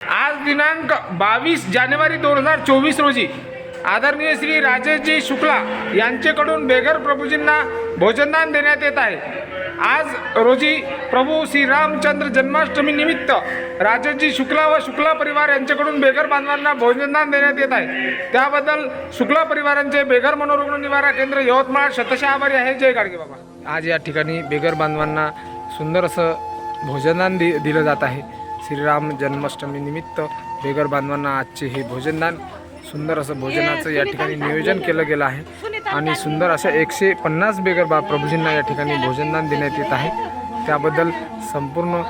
आज दिनांक बावीस जानेवारी दोन हजार चोवीस रोजी आदरणीय श्री राजेशजी शुक्ला यांचेकडून बेघर प्रभूजींना भोजनदान देण्यात येत आहे. आज रोजी प्रभू श्री रामचंद्र जन्माष्टमी निमित्त राजेशजी शुक्ला व शुक्ला परिवार यांच्याकडून बेघर बांधवांना भोजनदान देण्यात येत आहे. त्याबद्दल शुक्ला परिवारांचे बेघर मनोरुग्ण निवारा केंद्र यवतमाळ शतशः आभारी आहे. जय गाडगे बाबा. आज या ठिकाणी बेघर बांधवांना सुंदर असं भोजनदान दि दिलं जात आहे. श्रीराम जन्माष्टमी निमित्त बेघर बांधवांना आजचे हे भोजनदान सुंदर असं भोजनाचं या ठिकाणी नियोजन केलं गेलं आहे. आणि सुंदर अशा एकशे पन्नास बेघर बा प्रभूजींना या ठिकाणी भोजनदान देण्यात येत आहे. त्याबद्दल संपूर्ण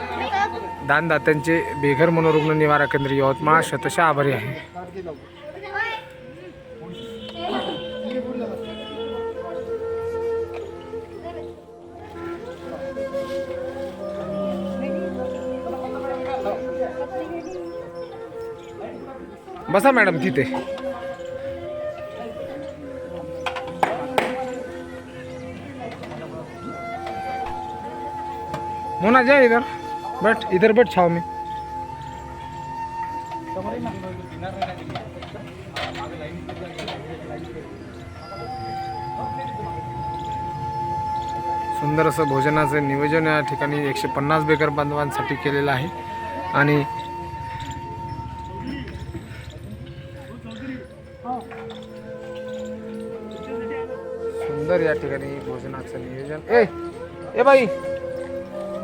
दानदात्यांचे बेघर मनोरुग्ण निवारा केंद्र यवतमाळ शतशः आभारी आहे. बसा मॅडम तिथे. मोना जा इधर. बैठ इधर बैठ छाव में. सुंदर असं भोजनाचं नियोजन या ठिकाणी एकशे पन्नास बेकर बांधवांसाठी केलेलं आहे. आणि सुंदर या ठिकाणी भोजनाचं नियोजन. ए ए बाई.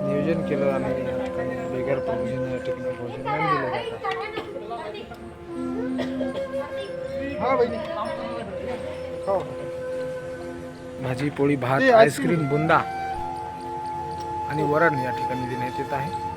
नियोजन केलं आणि या ठिकाणी बेगर प्रभूजींना या ठिकाणी भोजन दिलं जातं. भाजी पोळी भात आईस्क्रीम बुंदा आणि वरण या ठिकाणी देण्यात येत आहे.